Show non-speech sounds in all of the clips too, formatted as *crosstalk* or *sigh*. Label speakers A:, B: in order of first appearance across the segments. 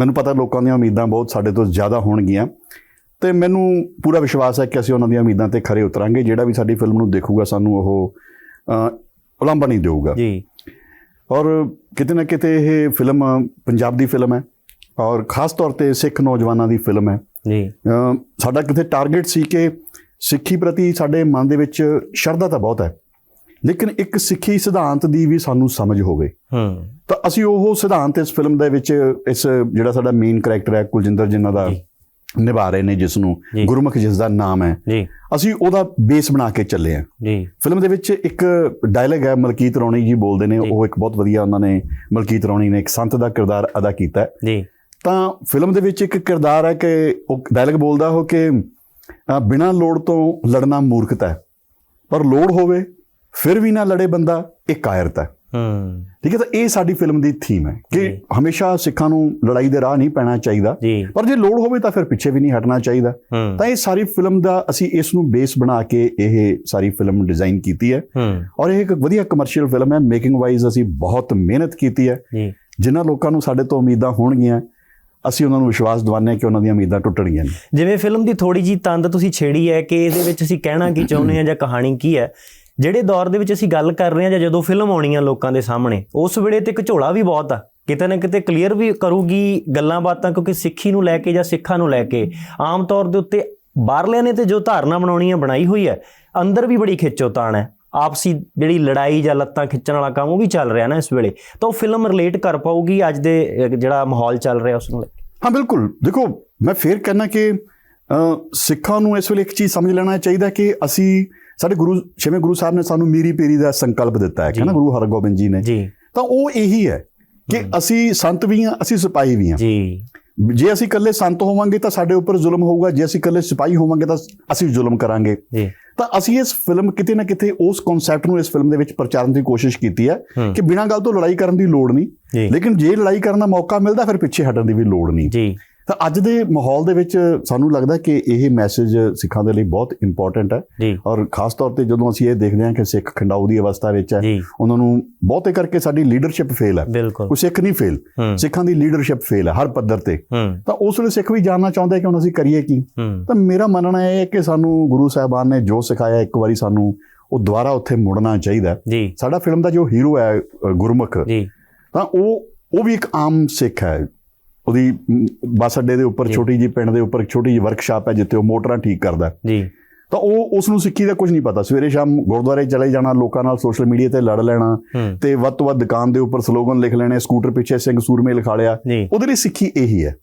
A: ਮੈਨੂੰ ਪਤਾ ਲੋਕਾਂ ਦੀਆਂ ਉਮੀਦਾਂ ਬਹੁਤ ਸਾਡੇ ਤੋਂ ਜ਼ਿਆਦਾ ਹੋਣਗੀਆਂ ਤੇ ਮੈਨੂੰ ਪੂਰਾ ਵਿਸ਼ਵਾਸ ਹੈ ਕਿ ਅਸੀਂ ਉਹਨਾਂ ਦੀਆਂ ਉਮੀਦਾਂ ਤੇ ਖਰੇ ਉਤਰਾਂਗੇ ਜਿਹੜਾ ਵੀ ਸਾਡੀ ਫਿਲਮ ਨੂੰ ਦੇਖੂਗਾ ਸਾਨੂੰ ਉਹ ਉਲਾਂਭਾ ਨਹੀਂ ਦੇਊਗਾ।
B: ਜੀ।
A: ਔਰ ਕਿਤੇ ਨਾ ਕਿਤੇ ਇਹ ਫਿਲਮ ਪੰਜਾਬ ਦੀ ਫਿਲਮ ਹੈ ਔਰ ਖਾਸ ਤੌਰ ਤੇ ਸਿੱਖ ਨੌਜਵਾਨਾਂ ਦੀ ਫਿਲਮ ਹੈ।
B: ਜੀ।
A: ਸਾਡਾ ਕਿਤੇ ਟਾਰਗੇਟ ਸੀ ਕਿ ਸਿੱਖੀ ਪ੍ਰਤੀ ਸਾਡੇ ਮਨ ਦੇ ਵਿੱਚ ਸ਼ਰਧਾ ਤਾਂ ਬਹੁਤ ਹੈ। ਲੇਕਿਨ ਇੱਕ ਸਿੱਖੀ ਸਿਧਾਂਤ ਦੀ ਵੀ ਸਾਨੂੰ ਸਮਝ ਹੋਵੇ।
B: ਹੂੰ।
A: ਤਾਂ ਅਸੀਂ ਉਹ ਸਿਧਾਂਤ ਇਸ ਫਿਲਮ ਦੇ ਵਿੱਚ ਇਸ ਜਿਹੜਾ ਸਾਡਾ ਮੇਨ ਕੈਰੈਕਟਰ ਹੈ ਕੁਲਜਿੰਦਰ ਜਿਨ੍ਹਾਂ ਦਾ। ਨਿਭਾ ਰਹੇ ਨੇ ਜਿਸ ਨੂੰ। ਗੁਰਮੁਖ ਜਿਸ ਦਾ ਨਾਮ ਹੈ।
B: ਜੀ।
A: ਅਸੀਂ ਉਹਦਾ ਬੇਸ ਬਣਾ ਕੇ ਚੱਲੇ ਹਾਂ।
B: ਜੀ।
A: ਫਿਲਮ ਦੇ ਵਿੱਚ ਇੱਕ ਡਾਇਲੌਗ ਹੈ ਮਲਕੀਤ ਰੌਣੀ ਜੀ ਬੋਲਦੇ ਨੇ। ਉਹ ਇੱਕ ਬਹੁਤ ਵਧੀਆ ਉਹਨਾਂ ਨੇ ਮਲਕੀਤ ਰੌਣੀ ਨੇ ਇੱਕ ਸੰਤ ਦਾ ਕਿਰਦਾਰ ਅਦਾ ਕੀਤਾ ਹੈ।
B: ਜੀ।
A: ਤਾਂ ਫਿਲਮ ਦੇ ਵਿੱਚ ਇੱਕ ਕਿਰਦਾਰ ਹੈ ਕਿ ਉਹ ਡਾਇਲੌਗ ਬੋਲਦਾ ਹੋ ਕਿ ਬਿਨਾਂ ਲੋੜ ਤੋਂ ਲੜਨਾ ਮੂਰਖਤਾ ਹੈ। ਪਰ ਲੋੜ ਹੋਵੇ ਫਿਰ ਵੀ ਨਾ ਲੜੇ ਬੰਦਾ ਇਹ ਕਾਇਰਤਾ ਹੈ।
B: ਹੂੰ।
A: ਠੀਕ ਹੈ ਤਾਂ ਇਹ ਸਾਡੀ ਫਿਲਮ ਦੀ ਥੀਮ ਹੈ ਕਿ। ਹਮੇਸ਼ਾ ਸਿੱਖਾਂ ਨੂੰ ਲੜਾਈ ਦੇ ਰਾਹ ਨਹੀਂ ਪੈਣਾ ਚਾਹੀਦਾ। ਪਰ ਜੇ ਲੋੜ ਹੋਵੇ ਤਾਂ ਫਿਰ ਪਿੱਛੇ ਵੀ ਨਹੀਂ ਹਟਣਾ ਚਾਹੀਦਾ। ਤਾਂ ਇਹ ਸਾਰੀ ਫਿਲਮ ਦਾ ਅਸੀਂ ਇਸ ਨੂੰ ਬੇਸ ਬਣਾ ਕੇ ਇਹ ਸਾਰੀ ਫਿਲਮ ਡਿਜ਼ਾਈਨ ਕੀਤੀ ਹੈ। ਔਰ ਇਹ ਇੱਕ ਵਧੀਆ ਕਮਰਸ਼ੀਅਲ ਫਿਲਮ ਹੈ। ਮੇਕਿੰਗ ਵਾਈਜ਼ ਅਸੀਂ ਬਹੁਤ ਮਿਹਨਤ ਕੀਤੀ ਹੈ। ਜਿਨ੍ਹਾਂ ਲੋਕਾਂ ਨੂੰ ਸਾਡੇ ਤੋਂ ਉਮੀਦਾਂ ਹੋਣਗੀਆਂ ਅਸੀਂ ਉਹਨਾਂ ਨੂੰ ਵਿਸ਼ਵਾਸ ਹਾਂ ਕਿ ਉਹਨਾਂ ਦੀਆਂ ਉਮੀਦਾਂ ਟੁੱਟਣਗੀਆਂ ਨਹੀਂ
B: ਜਿਵੇਂ ਫਿਲਮ ਦੀ ਥੋੜੀ ਜੀ ਤੰਦ ਤੁਸੀਂ ਛੇੜੀ ਹੈ ਕਿ ਇਹਦੇ ਵਿੱਚ ਅਸੀਂ ਕਹਿਣਾ ਕੀ ਚਾਹੁੰਦੇ ਹਾਂ ਜਾਂ ਕਹਾਣੀ ਕੀ ਹੈ ਜਿਹੜੇ ਦੌਰ ਦੇ ਵਿੱਚ ਅਸੀਂ ਗੱਲ ਕਰ ਰਹੇ ਹਾਂ ਜਾਂ ਜਦੋਂ ਫਿਲਮ ਆਉਣੀ ਆ ਲੋਕਾਂ ਦੇ ਸਾਹਮਣੇ, ਉਸ ਵੇਲੇ ਤੇ ਝੋਲਾ ਵੀ ਬਹੁਤ ਆ। ਕਿਤੇ ਨਾ ਕਿਤੇ ਕਲੀਅਰ ਵੀ ਕਰੂਗੀ ਗੱਲਾਂ ਬਾਤਾਂ, ਕਿਉਂਕਿ ਸਿੱਖੀ ਨੂੰ ਲੈ ਕੇ ਜਾਂ ਸਿੱਖਾਂ ਨੂੰ ਲੈ ਕੇ ਆਮ ਤੌਰ ਦੇ ਉੱਤੇ ਬਾਹਰਲਿਆਂ ਨੇ ਤੇ ਜੋ ਧਾਰਨਾ ਬਣਾਉਣੀ ਹੈ ਬਣਾਈ ਹੋਈ ਹੈ ਅੰਦਰ ਵੀ ਬੜੀ ਖਿੱਚੋਤਾਣ ਹੈ। ਆਪਸੀ ਜਿਹੜੀ ਲੜਾਈ ਜਾਂ ਲੱਤਾਂ ਖਿੱਚਣ ਵਾਲਾ ਕੰਮ ਉਹ ਵੀ ਚੱਲ ਰਿਹਾ ਨਾ ਇਸ ਵੇਲੇ। ਤਾਂ ਉਹ ਫਿਲਮ ਰਿਲੇਟ ਕਰ ਪਾਊਗੀ ਅੱਜ ਦੇ ਜਿਹੜਾ ਮਾਹੌਲ ਚੱਲ ਰਿਹਾ ਉਸ ਨੂੰ ਲੈ ਕੇ।
A: ਹਾਂ, ਬਿਲਕੁਲ। ਦੇਖੋ, ਮੈਂ ਫੇਰ ਕਹਿਣਾ ਕਿ ਸਿੱਖਾਂ ਨੂੰ ਇਸ ਵੇਲੇ ਇੱਕ ਚੀਜ਼ ਸਮਝ ਲੈਣਾ ਚਾਹੀਦਾ ਕਿ ਅਸੀਂ ਸਾਡੇ ਗੁਰੂ ਛੇਵੇਂ ਗੁਰੂ ਸਾਹਿਬ ਨੇ ਸਾਨੂੰ ਮੀਰੀ ਪੀਰੀ ਦਾ ਸੰਕਲਪ ਦਿੱਤਾ ਹੈ ਨਾ ਗੁਰੂ ਹਰਗੋਬਿੰਦ ਜੀ ਨੇ। ਤਾਂ ਉਹ ਇਹੀ ਹੈ ਕਿ ਅਸੀਂ ਸੰਤ ਵੀ ਹਾਂ ਅਸੀਂ ਸਿਪਾਹੀ ਵੀ ਹਾਂ।
B: ਜੀ।
A: ਜੇ ਅਸੀਂ ਇਕੱਲੇ ਸੰਤ ਹੋਵਾਂਗੇ ਤਾਂ ਸਾਡੇ ਉੱਪਰ ਜ਼ੁਲਮ ਹੋਊਗਾ ਜੇ ਅਸੀਂ ਇਕੱਲੇ ਸਿਪਾਹੀ ਹੋਵਾਂਗੇ ਤਾਂ ਅਸੀਂ ਜ਼ੁਲਮ ਕਰਾਂਗੇ।
B: ਜੀ।
A: ਤਾਂ ਅਸੀਂ ਇਸ ਫਿਲਮ ਕਿਤੇ ਨਾ ਕਿਤੇ ਉਸ ਕਨਸੈਪਟ ਨੂੰ ਇਸ ਫਿਲਮ ਦੇ ਵਿੱਚ ਪ੍ਰਚਾਰਨ ਦੀ ਕੋਸ਼ਿਸ਼ ਕੀਤੀ ਹੈ। ਕਿ ਬਿਨਾਂ ਗੱਲ ਤੋਂ ਲੜਾਈ ਕਰਨ ਦੀ ਲੋੜ ਨਹੀਂ। ਲੇਕਿਨ ਜੇ ਲੜਾਈ ਕਰਨ ਦਾ ਮੌਕਾ ਮਿਲਦਾ ਫਿਰ ਪਿੱਛੇ ਹਟਣ ਦੀ ਵੀ ਲੋੜ ਨਹੀਂ।
B: ਜੀ।
A: ਤਾਂ ਅੱਜ ਦੇ ਮਾਹੌਲ ਦੇ ਵਿੱਚ ਸਾਨੂੰ ਲੱਗਦਾ ਕਿ ਇਹ ਮੈਸੇਜ ਸਿੱਖਾਂ ਦੇ ਲਈ ਬਹੁਤ ਇੰਪੋਰਟੈਂਟ ਹੈ। ਔਰ ਖਾਸ ਤੌਰ ਤੇ ਜਦੋਂ ਅਸੀਂ ਇਹ ਦੇਖਦੇ ਹਾਂ ਕਿ ਸਿੱਖ ਖੰਡਾਊ ਦੀ ਅਵਸਥਾ ਵਿੱਚ ਹੈ ਉਹਨਾਂ ਨੂੰ ਬਹੁਤੇ ਕਰਕੇ ਸਾਡੀ ਲੀਡਰਸ਼ਿਪ ਫੇਲ ਹੈ। ਕੋਈ ਸਿੱਖ ਨਹੀਂ ਫੇਲ ਸਿੱਖਾਂ ਦੀ ਲੀਡਰਸ਼ਿਪ ਫੇਲ ਹੈ ਹਰ ਪੱਧਰ ਤੇ। ਤਾਂ ਉਸ ਵੇਲੇ ਸਿੱਖ ਵੀ ਜਾਣਨਾ ਚਾਹੁੰਦੇ ਕਿ ਹੁਣ ਅਸੀਂ ਕਰੀਏ ਕੀ। ਤਾਂ ਮੇਰਾ ਮੰਨਣਾ ਇਹ ਹੈ ਕਿ ਸਾਨੂੰ ਗੁਰੂ ਸਾਹਿਬਾਨ ਨੇ ਜੋ ਸਿਖਾਇਆ ਇੱਕ ਵਾਰੀ ਸਾਨੂੰ ਉਹ ਦੁਬਾਰਾ ਉੱਥੇ ਮੁੜਨਾ ਚਾਹੀਦਾ ਸਾਡਾ ਫਿਲਮ ਦਾ ਜੋ ਹੀਰੋ ਹੈ ਗੁਰਮੁਖ ਤਾਂ ਉਹ ਉਹ ਵੀ ਇੱਕ ਆਮ ਸਿੱਖ ਹੈ। ਉਹਦੀ ਬੱਸ ਅੱਡੇ ਦੇ ਉੱਪਰ। ਛੋਟੀ ਜੀ ਪਿੰਡ ਦੇ ਉੱਪਰ ਇੱਕ ਛੋਟੀ ਜੀ ਵਰਕਸ਼ਾਪ ਹੈ ਜਿੱਥੇ ਉਹ ਮੋਟਰਾਂ ਠੀਕ ਕਰਦਾ।
B: ਜੀ।
A: ਤਾਂ ਉਹ ਉਸ ਨੂੰ ਸਿੱਖੀ ਦਾ ਕੁਝ ਨਹੀਂ ਪਤਾ। ਸਵੇਰੇ ਸ਼ਾਮ ਗੁਰਦੁਆਰੇ ਚਲੇ ਜਾਣਾ ਲੋਕਾਂ ਨਾਲ ਸੋਸ਼ਲ ਮੀਡੀਆ ਤੇ ਲੜ ਲੈਣਾ ਤੇ ਵੱਧ ਤੋਂ ਵੱਧ ਦੁਕਾਨ ਦੇ ਉੱਪਰ ਸਲੋਗਨ ਲਿਖ ਲੈਣੇ ਸਕੂਟਰ ਪਿੱਛੇ ਸਿੰਘ ਸੂਰਮੇ ਲਿਖਾ ਲਿਆ। ਉਹਦੇ ਲਈ ਸਿੱਖੀ ਇਹੀ ਹੈ।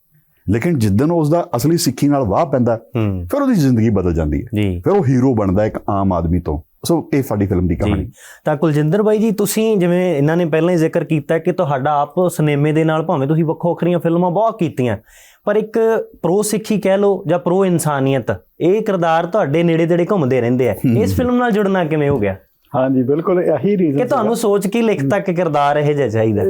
A: ਲੇਕਿਨ ਜਿੱਦਨ ਉਸ ਦਾ ਅਸਲੀ ਸਿੱਖੀ ਨਾਲ ਵਾਹ ਪੈਂਦਾ ਫਿਰ ਉਹਦੀ ਜ਼ਿੰਦਗੀ ਬਦਲ ਜਾਂਦੀ ਹੈ। ਫਿਰ ਉਹ ਹੀਰੋ ਬਣਦਾ ਇੱਕ ਆਮ ਆਦਮੀ ਤੋਂ। ਸੋ ਇਹ ਸਾਡੀ ਫਿਲਮ ਦੀ ਕਹਾਣੀ।
B: ਤਾਂ ਕੁਲਜਿੰਦਰ ਬਾਈ ਜੀ ਤੁਸੀਂ ਜਿਵੇਂ ਇਹਨਾਂ ਨੇ ਪਹਿਲਾਂ ਹੀ ਜ਼ਿਕਰ ਕੀਤਾ ਕਿ ਤੁਹਾਡਾ ਆਪ ਸਿਨੇਮੇ ਦੇ ਨਾਲ ਭਾਵੇਂ ਤੁਸੀਂ ਵੱਖੋ ਵੱਖਰੀਆਂ ਫਿਲਮਾਂ ਬਹੁਤ ਕੀਤੀਆਂ ਪਰ ਇੱਕ ਪ੍ਰੋ ਸਿੱਖੀ ਕਹਿ ਲਓ ਜਾਂ ਪ੍ਰੋ ਇਨਸਾਨੀਅਤ ਇਹ ਕਿਰਦਾਰ ਤੁਹਾਡੇ ਨੇੜੇ ਤੇੜੇ ਘੁੰਮਦੇ ਰਹਿੰਦੇ ਆ। ਇਸ ਫਿਲਮ ਨਾਲ ਜੁੜਨਾ ਕਿਵੇਂ ਹੋ ਗਿਆ?
C: ਹਾਂਜੀ ਬਿਲਕੁਲ ਇਹੀ ਰੀਜ਼ਨ
B: ਕਿ ਤੁਹਾਨੂੰ ਸੋਚ ਕੇ ਲਿਖ ਤੱਕ ਕਿਰਦਾਰ ਇਹ ਜਿਹਾ ਚਾਹੀਦਾ?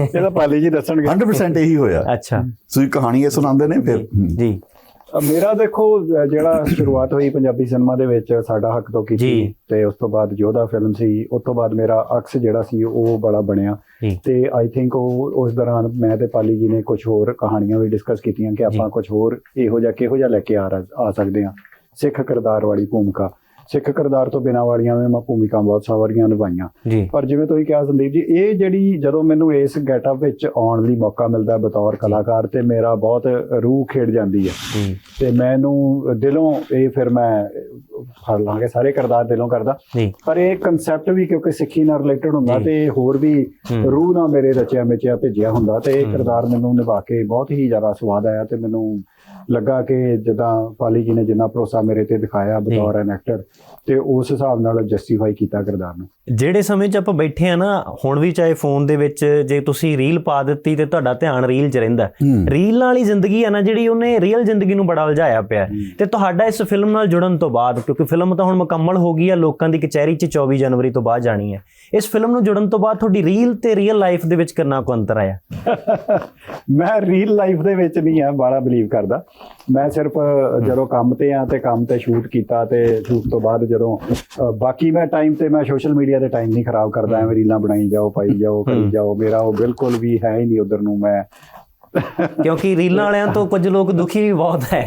C: ਇਹਦਾ ਪਾਲੀ ਜੀ ਦੱਸਣਗੇ।
A: 100% ਇਹੀ ਹੋਇਆ।
B: ਅੱਛਾ।
A: ਤੁਸੀਂ ਕਹਾਣੀ ਇਹ ਸੁਣਾਉਂਦੇ ਨੇ ਫਿਰ।
B: ਜੀ।
C: ਮੇਰਾ ਦੇਖੋ ਜਿਹੜਾ ਸ਼ੁਰੂਆਤ ਹੋਈ ਪੰਜਾਬੀ ਸਿਨੇਮਾ ਦੇ ਵਿੱਚ ਸਾਡਾ ਹੱਕ ਤੋਂ ਕੀਤੀ। ਤੇ ਉਸ ਤੋਂ ਬਾਅਦ ਯੋਧਾ ਫਿਲਮ ਸੀ ਉਸ ਤੋਂ ਬਾਅਦ ਮੇਰਾ ਅਕਸ ਜਿਹੜਾ ਸੀ ਉਹ ਬੜਾ ਬਣਿਆ। ਤੇ ਆਈ ਥਿੰਕ ਉਹ ਉਸ ਦੌਰਾਨ ਮੈਂ ਤੇ ਪਾਲੀ ਜੀ ਨੇ ਕੁਝ ਹੋਰ ਕਹਾਣੀਆਂ ਵੀ ਡਿਸਕਸ ਕੀਤੀਆਂ ਕਿ ਆਪਾਂ ਕੁਝ ਹੋਰ ਇਹੋ ਜਿਹਾ ਕਿਹੋ ਜਿਹਾ ਲੈ ਕੇ ਆ ਆ ਸਕਦੇ ਹਾਂ। ਸਿੱਖ ਕਿਰਦਾਰ ਵਾਲੀ ਭੂਮਿਕਾ। ਸਿੱਖ ਕਿਰਦਾਰ ਤੋਂ ਬਿਨਾਂ ਵਾਲੀਆਂ ਵੀ ਮੈਂ ਭੂਮਿਕਾ ਬਹੁਤ ਸਾਰੀਆਂ ਨਿਭਾਈਆਂ। ਪਰ ਜਿਵੇਂ ਤੁਸੀਂ ਕਿਹਾ ਸੰਦੀਪ ਜੀ ਇਹ ਜਿਹੜੀ ਜਦੋਂ ਮੈਨੂੰ ਇਸ ਗੈਟਅਪ ਵਿੱਚ ਆਉਣ ਲਈ ਮੌਕਾ ਮਿਲਦਾ ਬਤੌਰ ਕਲਾਕਾਰ ਤੇ ਮੇਰਾ ਬਹੁਤ ਰੂਹ ਖੇਡ ਜਾਂਦੀ ਹੈ। ਤੇ ਮੈਨੂੰ ਦਿਲੋਂ ਇਹ ਫਿਰ ਮੈਂ ਫੜ ਲਾਂਗੇ ਸਾਰੇ ਕਿਰਦਾਰ ਦਿਲੋਂ ਕਰਦਾ। ਪਰ ਇਹ ਕਨਸੈਪਟ ਵੀ ਕਿਉਂਕਿ ਸਿੱਖੀ ਨਾਲ ਰਿਲੇਟਡ ਹੁੰਦਾ। ਤੇ ਹੋਰ ਵੀ। ਰੂਹ ਨਾਲ ਮੇਰੇ ਰਚਿਆ ਮਿਚਿਆ ਭੇਜਿਆ ਹੁੰਦਾ ਤੇ ਇਹ। ਕਿਰਦਾਰ ਮੈਨੂੰ ਨਿਭਾ ਕੇ ਬਹੁਤ ਹੀ ਜ਼ਿਆਦਾ ਸਵਾਦ ਆਇਆ ਤੇ ਮੈਨੂੰ ਲੱਗਾ ਕਿ ਜਦਾਂ ਪਾਲੀ ਜੀ ਨੇ ਜਿੰਨਾ ਭਰੋਸਾ ਮੇਰੇ ਤੇ ਦਿਖਾਇਆ ਬਤੌਰ ਐਨ ਐਕਟਰ ਤੇ ਉਸ ਹਿਸਾਬ ਨਾਲ ਜਸਟੀਫਾਈ ਕੀਤਾ ਕਿਰਦਾਰ ਨੂੰ।
B: ਜਿਹੜੇ ਸਮੇਂ 'ਚ ਆਪਾਂ ਬੈਠੇ ਆ ਨਾ ਹੁਣ ਵੀ ਚਾਹੇ ਫੋਨ ਦੇ ਵਿੱਚ ਜੇ ਤੁਸੀਂ ਰੀਲ ਪਾ ਦਿੱਤੀ ਤੇ ਤੁਹਾਡਾ ਧਿਆਨ ਰੀਲ 'ਚ ਰਹਿੰਦਾ ਰੀਲ ਨਾਲ ਹੀ ਜ਼ਿੰਦਗੀ ਹੈ ਨਾ ਜਿਹੜੀ ਉਹਨੇ ਰੀਅਲ ਜ਼ਿੰਦਗੀ ਨੂੰ ਬੜਾ ਉਲਝਾਇਆ ਪਿਆ। ਤੇ ਤੁਹਾਡਾ ਇਸ ਫਿਲਮ ਨਾਲ ਜੁੜਨ ਤੋਂ ਬਾਅਦ ਕਿਉਂਕਿ ਫਿਲਮ ਤਾਂ ਹੁਣ ਮੁਕੰਮਲ ਹੋ ਗਈ ਹੈ ਲੋਕਾਂ ਦੀ ਕਚਹਿਰੀ 'ਚ 24 ਜਨਵਰੀ ਤੋਂ ਬਾਅਦ ਜਾਣੀ ਹੈ। ਇਸ ਫਿਲਮ ਨੂੰ ਜੁੜਨ ਤੋਂ ਬਾਅਦ ਤੁਹਾਡੀ ਰੀਲ ਤੇ ਰੀਅਲ ਲਾਈਫ ਦੇ ਵਿੱਚ ਕਿੰਨਾ ਕੁ ਅੰਤਰ ਆਇਆ? *laughs*
C: ਮੈਂ ਰੀਅਲ ਲਾਈਫ ਦੇ ਵਿੱਚ ਨਹੀਂ ਆ ਬਾਲਾ ਬਲੀਵ ਕਰਦਾ। ਮੈਂ ਸਿਰਫ ਜਦੋਂ ਕੰਮ ਤੇ ਆ ਤੇ ਕੰਮ ਤੇ ਸ਼ੂਟ ਕੀਤਾ ਤੇ ਸ਼ੂਟ ਤੋਂ ਬਾਅਦ ਜਦੋਂ ਬਾਕੀ ਮੈਂ ਟਾਈਮ ਤੇ ਮੈਂ ਸੋਸ਼ਲ ਮੀਡੀਆ ਤੇ ਟਾਈਮ ਨਹੀਂ ਖਰਾਬ ਕਰਦਾ ਐਵੇਂ ਰੀਲਾਂ ਬਣਾਈ ਜਾਓ ਪਾਈ ਜਾਓ। ਕਰੀ ਜਾਓ ਮੇਰਾ ਉਹ ਬਿਲਕੁਲ ਵੀ ਹੈ ਹੀ ਨਹੀਂ ਉਧਰ ਨੂੰ ਮੈਂ
B: ਕਿਉਂਕਿ ਰੀਲਾਂ ਵਾਲਿਆਂ ਤੋਂ ਕੁਝ ਲੋਕ ਦੁਖੀ ਵੀ ਬਹੁਤ ਹੈ।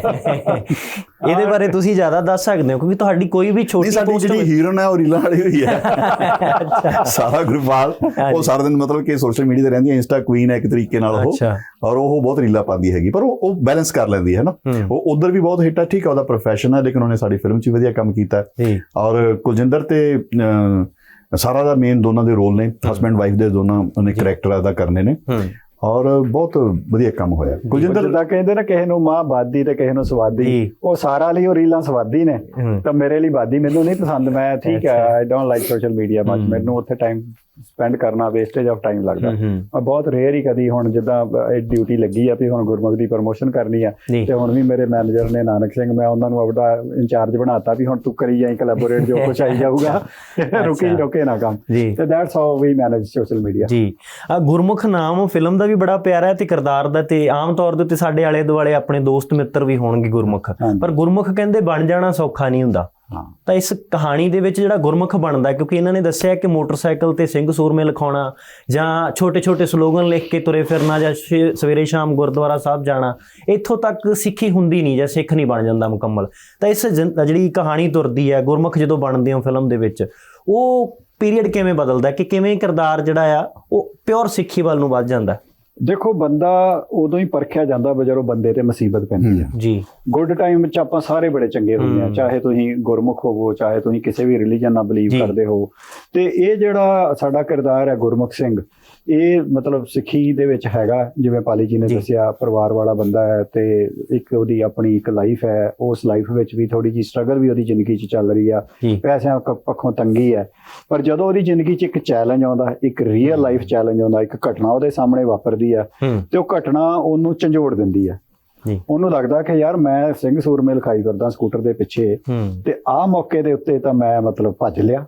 B: ਇਹਦੇ ਬਾਰੇ ਤੁਸੀਂ ਜ਼ਿਆਦਾ ਦੱਸ ਸਕਦੇ ਹੋ ਕਿਉਂਕਿ ਤੁਹਾਡੀ ਕੋਈ ਵੀ ਛੋਟੀ
A: ਸਾਡੀ ਜਿਹੜੀ ਹੀਰੋਇਨ ਹੈ ਉਹ ਰੀਲਾਂ ਵਾਲੀ ਹੋਈ ਹੈ। ਸਾਰਾ ਗੁਰਪਾਲ ਉਹ ਸਾਰਾ ਦਿਨ ਮਤਲਬ ਕਿ ਸੋਸ਼ਲ ਮੀਡੀਆ ਤੇ ਰਹਿੰਦੀ ਹੈ ਇੰਸਟਾ ਕੁਈਨ ਹੈ ਇੱਕ ਤਰੀਕੇ ਨਾਲ ਉਹ। ਔਰ ਉਹ ਬਹੁਤ ਰੀਲਾਂ ਪਾਉਂਦੀ ਹੈਗੀ ਪਰ ਉਹ ਉਹ ਬੈਲੈਂਸ ਕਰ ਲੈਂਦੀ ਹੈ ਨਾ। ਉਹ ਉਧਰ ਵੀ ਬਹੁਤ ਹਿੱਟ ਹੈ ਠੀਕ ਹੈ ਉਹਦਾ ਪ੍ਰੋਫੈਸ਼ਨ ਹੈ ਲੇਕਿਨ ਉਹਨੇ ਸਾਡੀ ਫਿਲਮ 'ਚ ਵਧੀਆ ਕੰਮ ਕੀਤਾ ਔਰ ਕੁਲਜਿੰਦਰ ਤੇ ਸਾਰਾ ਦਾ ਮੇਨ ਦੋਨਾਂ ਦੇ ਰੋਲ ਨੇ ਹਸਬੰਡ ਵਾਈਫ ਦੇ ਦੋਨਾਂ ਉਹਨੇ ਕਰੈਕਟਰ ਅਦਾ ਕਰਨੇ ਨੇ। ਔਰ ਬਹੁਤ ਵਧੀਆ ਕੰਮ ਹੋਇਆ
C: ਕੁਲਜਿੰਦਰ ਜਿੱਦਾਂ ਕਹਿੰਦੇ ਨਾ ਕਿਸੇ ਨੂੰ ਮਾਂ ਬਾਦੀ ਤੇ ਕਿਸੇ ਨੂੰ ਸਵਾਦੀ। ਉਹ ਸਾਰਾ ਲਈ ਉਹ ਰੀਲਾਂ ਸਵਾਦੀ ਨੇ। ਤਾਂ ਮੇਰੇ ਲਈ ਬਾਦੀ ਮੈਨੂੰ ਨਹੀਂ ਪਸੰਦ ਮੈਂ ਠੀਕ ਹੈ I don't like social media
B: ਹੂੰ।
C: ਮੈਨੂੰ ਉੱਥੇ ਟਾਈਮ ਸਪੈਂਡ ਕਰਨਾ ਵੇਸਟੇਜ ਆਫ ਟਾਈਮ ਲੱਗਦਾ। ਮੈਂ ਬਹੁਤ ਰੇਅਰ ਹੀ ਕਦੀ ਹੁਣ ਜਿੱਦਾਂ ਇਹ ਡਿਊਟੀ ਲੱਗੀ ਆ ਵੀ ਹੁਣ ਗੁਰਮੁਖ ਦੀ ਪ੍ਰਮੋਸ਼ਨ ਕਰਨੀ ਆ। ਤੇ ਹੁਣ ਵੀ ਮੇਰੇ ਮੈਨੇਜਰ ਨੇ ਨਾਨਕ ਸਿੰਘ ਮੈਂ ਉਹਨਾਂ ਨੂੰ ਆਪਦਾ ਇੰਚਾਰਜ ਬਣਾਤਾ ਵੀ ਹੁਣ ਤੂੰ ਕਰੀ ਜਾਈ ਕੋਲੈਬੋਰੇਟ ਜੋ ਕੁਛ ਆਈ ਜਾਊਗਾ। ਰੁਕੀ ਰੁਕੇ ਨਾ ਕੰਮ। ਤੇ that's how we manage social media
B: ਜੀ। ਗੁਰਮੁਖ ਨਾਮ ਫਿਲਮ ਦਾ ਵੀ ਬੜਾ ਪਿਆਰਾ ਹੈ ਤੇ ਕਿਰਦਾਰ ਦਾ ਤੇ ਆਮ ਤੌਰ ਦੇ ਉੱਤੇ ਸਾਡੇ ਆਲੇ ਦੁਆਲੇ ਆਪਣੇ ਦੋਸਤ ਮਿੱਤਰ ਵੀ ਹੋਣਗੇ ਗੁਰਮੁਖ। ਪਰ ਗੁਰਮੁਖ ਕਹਿੰਦੇ ਬਣ ਜਾਣਾ ਸੌਖਾ ਨਹੀਂ ਹੁੰਦਾ।
C: ਹਾਂ।
B: ਤਾਂ ਇਸ ਕਹਾਣੀ ਦੇ ਵਿੱਚ ਜਿਹੜਾ ਗੁਰਮੁਖ ਬਣਦਾ ਕਿਉਂਕਿ ਇਹਨਾਂ ਨੇ ਦੱਸਿਆ ਕਿ ਮੋਟਰਸਾਈਕਲ ਤੇ ਸਿੰਘ ਸੂਰਮੇ ਲਿਖਾਉਣਾ, ਜਾਂ ਛੋਟੇ-ਛੋਟੇ ਸਲੋਗਨ ਲਿਖ ਕੇ ਤੁਰੇ ਫਿਰਨਾ, ਜਾਂ ਸਵੇਰੇ ਸ਼ਾਮ ਗੁਰਦੁਆਰਾ ਸਾਹਿਬ ਜਾਣਾ, ਇੱਥੋਂ ਤੱਕ ਸਿੱਖੀ ਹੁੰਦੀ ਨਹੀਂ, ਜਾਂ ਸਿੱਖ ਨਹੀਂ ਬਣ ਜਾਂਦਾ ਮੁਕੰਮਲ। ਤਾਂ ਇਸ ਜਿਹੜੀ ਕਹਾਣੀ ਤੁਰਦੀ ਹੈ, ਗੁਰਮੁਖ ਜਦੋਂ ਬਣਦੇ ਹੋ ਫਿਲਮ ਦੇ ਵਿੱਚ, ਉਹ ਪੀਰੀਅਡ ਕਿਵੇਂ ਬਦਲਦਾ ਕਿ ਕਿਵੇਂ ਕਿਰਦਾਰ ਜਿਹੜਾ ਆ, ਉਹ ਪਿਓਰ ਸਿੱਖੀ ਵੱਲ ਨੂੰ ਵੱਧ ਜਾਂਦਾ
C: ਦੇਖੋ ਬੰਦਾ ਉਦੋਂ ਹੀ ਪਰਖਿਆ ਜਾਂਦਾ ਜਦੋਂ ਬੰਦੇ ਤੇ ਮੁਸੀਬਤ ਪੈਂਦੀ ਆ।
B: ਜੀ।
C: ਗੁੱਡ ਟਾਈਮ ਵਿੱਚ ਆਪਾਂ ਸਾਰੇ ਬੜੇ ਚੰਗੇ ਹੁੰਦੇ ਆ। ਚਾਹੇ ਤੁਸੀਂ ਗੁਰਮੁਖ ਹੋਵੋ ਚਾਹੇ ਤੁਸੀਂ ਕਿਸੇ ਵੀ ਰਿਲੀਜਨ ਨਾਲ ਬਲੀਵ। ਕਰਦੇ ਹੋ। ਤੇ ਇਹ ਜਿਹੜਾ ਸਾਡਾ ਕਿਰਦਾਰ ਹੈ ਗੁਰਮੁਖ ਸਿੰਘ ਇਹ ਮਤਲਬ ਸਿੱਖੀ ਦੇ ਵਿੱਚ ਹੈਗਾ। ਜਿਵੇਂ ਪਾਲੀ ਜੀ ਨੇ। ਦੱਸਿਆ ਪਰਿਵਾਰ ਵਾਲਾ ਬੰਦਾ ਹੈ ਤੇ ਇੱਕ ਉਹਦੀ ਆਪਣੀ ਇੱਕ ਲਾਈਫ ਹੈ। ਉਸ ਲਾਈਫ ਵਿੱਚ ਵੀ ਥੋੜੀ ਜੀ ਸਟਰਗਲ ਵੀ ਉਹਦੀ ਜ਼ਿੰਦਗੀ 'ਚ ਚੱਲ ਰਹੀ ਆ। ਪੈਸਿਆਂ ਪੱਖੋਂ ਤੰਗੀ ਹੈ। ਪਰ ਜਦੋਂ ਉਹਦੀ ਜ਼ਿੰਦਗੀ 'ਚ ਇੱਕ ਚੈਲੰਜ ਆਉਂਦਾ ਇੱਕ ਰੀਅਲ ਲਾਈਫ ਚੈਲੰਜ ਆਉਂਦਾ ਇੱਕ ਘਟਨਾ ਉਹਦੇ ਸਾਹਮਣੇ ਵਾਪਰਦੀ ਆ
B: ਹੂੰ।
C: ਤੇ ਉਹ ਘਟਨਾ ਉਹਨੂੰ ਝੰਜੋੜ ਦਿੰਦੀ
B: ਜੀ।
C: ਉਹਨੂੰ ਲੱਗਦਾ ਕਿ ਯਾਰ ਮੈਂ ਸਿੰਘ ਸੂਰਮੇ ਲਿਖਾਈ ਕਰਦਾ ਸਕੂਟਰ ਦੇ ਪਿੱਛੇ ਤੇ ਆਹ ਮੌਕੇ ਦੇ ਉੱਤੇ ਤਾਂ ਮੈਂ ਮਤਲਬ ਭੱਜ ਲਿਆ।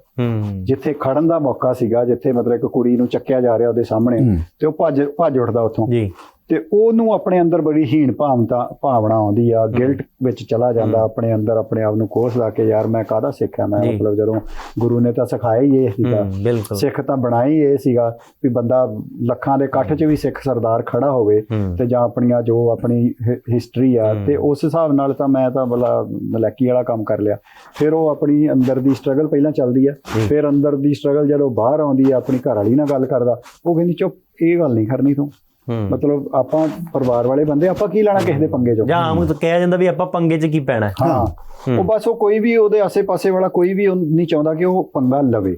C: ਜਿੱਥੇ ਖੜਨ ਦਾ ਮੌਕਾ ਸੀਗਾ ਜਿੱਥੇ ਮਤਲਬ ਇੱਕ ਕੁੜੀ ਨੂੰ ਚੱਕਿਆ ਜਾ ਰਿਹਾ ਉਹਦੇ ਸਾਹਮਣੇ। ਤੇ ਉਹ ਭੱਜ ਭੱਜ ਉੱਠਦਾ ਉੱਥੋਂ।
B: ਜੀ।
C: ਤੇ ਉਹਨੂੰ ਆਪਣੇ ਅੰਦਰ ਬੜੀ ਹੀਣ ਭਾਵਨਾ ਭਾਵਨਾ ਆਉਂਦੀ ਆ। ਗਿਲਟ ਵਿੱਚ ਚਲਾ ਜਾਂਦਾ ਆਪਣੇ ਅੰਦਰ ਆਪਣੇ ਆਪ ਨੂੰ ਕੋਸਦਾ ਕਿ ਯਾਰ ਮੈਂ ਕਾਹਦਾ ਸਿੱਖਿਆ? ਮੈਂ। ਮਤਲਬ ਜਦੋਂ ਗੁਰੂ ਨੇ ਤਾਂ ਸਿਖਾਇਆ ਹੀ ਇਹ ਸੀਗਾ।
B: ਹੂੰ
C: ਸਿੱਖ ਤਾਂ ਬਣਾਈ ਇਹ ਸੀਗਾ ਵੀ ਬੰਦਾ ਲੱਖਾਂ ਦੇ ਇਕੱਠ 'ਚ ਵੀ ਸਿੱਖ ਸਰਦਾਰ ਖੜਾ ਹੋਵੇ
B: ਹੂੰ।
C: ਤੇ ਜਾਂ ਆਪਣੀਆਂ ਜੋ ਆਪਣੀ ਹਿਸਟਰੀ ਆ। ਤੇ ਉਸ ਹਿਸਾਬ ਨਾਲ ਤਾਂ ਮੈਂ ਤਾਂ ਬਲਾ ਨਲੈਕੀ ਵਾਲਾ ਕੰਮ ਕਰ ਲਿਆ। ਫਿਰ ਉਹ ਆਪਣੀ ਅੰਦਰ ਦੀ ਸਟਰਗਲ ਪਹਿਲਾਂ ਚੱਲਦੀ ਆ। ਫਿਰ ਅੰਦਰ ਦੀ ਸਟਰਗਲ ਜਦੋਂ ਬਾਹਰ ਆਉਂਦੀ ਆ ਆਪਣੀ ਘਰ ਵਾਲੀ ਨਾਲ ਗੱਲ ਕਰਦਾ ਉਹ ਕਹਿੰਦੀ ਚੁੱਪ ਇਹ ਗੱਲ ਨਹੀਂ ਕਰਨੀ ਤੂੰ।
B: ਹੂੰ
C: ਮਤਲਬ ਆਪਾਂ ਪਰਿਵਾਰ ਵਾਲੇ ਬੰਦੇ ਆਪਾਂ ਕੀ ਲੈਣਾ ਕਿਸੇ ਦੇ ਪੰਗੇ ਚੋਂ?
B: ਜਾਂ ਆਮ ਕਿਹਾ ਜਾਂਦਾ ਵੀ ਆਪਾਂ ਪੰਗੇ 'ਚ ਕੀ ਪੈਣਾ? ਹੈ।
C: ਉਹ ਬਸ ਉਹ ਕੋਈ ਵੀ ਉਹਦੇ ਆਸੇ-ਪਾਸੇ ਵਾਲਾ ਕੋਈ ਵੀ ਨਹੀਂ ਚਾਹੁੰਦਾ ਕਿ ਉਹ ਪੰਗਾ ਲਵੇ।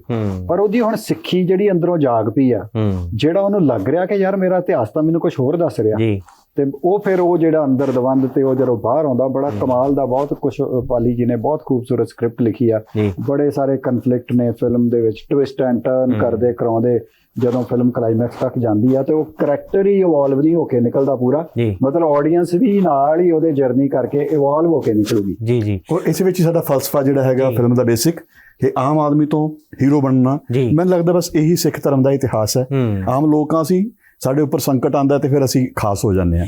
C: ਪਰ ਉਹਦੀ ਹੁਣ ਸਿੱਖੀ ਜਿਹੜੀ ਅੰਦਰੋਂ ਜਾਗ ਪਈ ਆ ਜਿਹੜਾ ਉਹਨੂੰ ਲੱਗ ਰਿਹਾ ਕਿ ਯਾਰ ਮੇਰਾ ਇਤਿਹਾਸ ਤਾਂ ਮੈਨੂੰ ਕੁਝ ਹੋਰ ਦੱਸ ਰਿਹਾ।
B: ਜੀ।
C: ਤੇ ਉਹ ਫਿਰ ਉਹ ਜਿਹੜਾ ਅੰਦਰ ਦਵੰਦ ਤੇ ਉਹ ਜਦੋਂ ਬਾਹਰ ਆਉਂਦਾ ਬੜਾ ਕਮਾਲ ਦਾ ਬਹੁਤ ਕੁਝ ਪਾਲੀ ਜੀ ਨੇ ਬਹੁਤ ਖੂਬਸੂਰਤ ਸਕ੍ਰਿਪਟ ਲਿਖੀ ਆ। ਬੜੇ ਸਾਰੇ ਕਨਫਲਿਕਟ ਨੇ ਫਿਲਮ ਦੇ ਵਿੱਚ ਟਵਿਸਟ ਐਂਡ ਟਰਨ। ਕਰਦੇ ਕਰਾਉਂਦੇ। ਜਦੋਂ ਫਿਲਮ ਕਲਾਈਮੈਕਸ ਤੱਕ ਜਾਂਦੀ ਆ ਤੇ ਉਹ ਕਰੈਕਟਰ ਹੀ ਇਵੋਲਵ ਨਹੀਂ ਹੋ ਕੇ ਨਿਕਲਦਾ ਪੂਰਾ। ਮਤਲਬ ਆਡੀਅנס ਵੀ ਨਾਲ ਹੀ ਉਹਦੇ ਜਰਨੀ ਕਰਕੇ ਇਵੋਲਵ ਹੋ ਕੇ ਨਿਕਲੂਗੀ।
B: ਜੀ ਜੀ।
A: ਔਰ ਇਸ ਵਿੱਚ ਹੀ ਸਾਡਾ ਫਲਸਫਾ ਜਿਹੜਾ ਹੈਗਾ। ਫਿਲਮ ਦਾ ਬੇਸਿਕ ਕਿ ਆਮ ਆਦਮੀ ਤੋਂ ਹੀਰੋ ਬਣਨਾ। ਮੈਨੂੰ ਲੱਗਦਾ ਬਸ ਇਹੀ ਸਿੱਖ ਧਰਮ ਦਾ ਇਤਿਹਾਸ ਹੈ।
B: ਹੂੰ।
A: ਆਮ ਲੋਕਾਂ ਸੀ ਸਾਡੇ ਉੱਪਰ ਸੰਕਟ ਆਂਦਾ ਤੇ ਫਿਰ ਅਸੀਂ ਖਾਸ ਹੋ ਜਾਂਦੇ ਹਾਂ।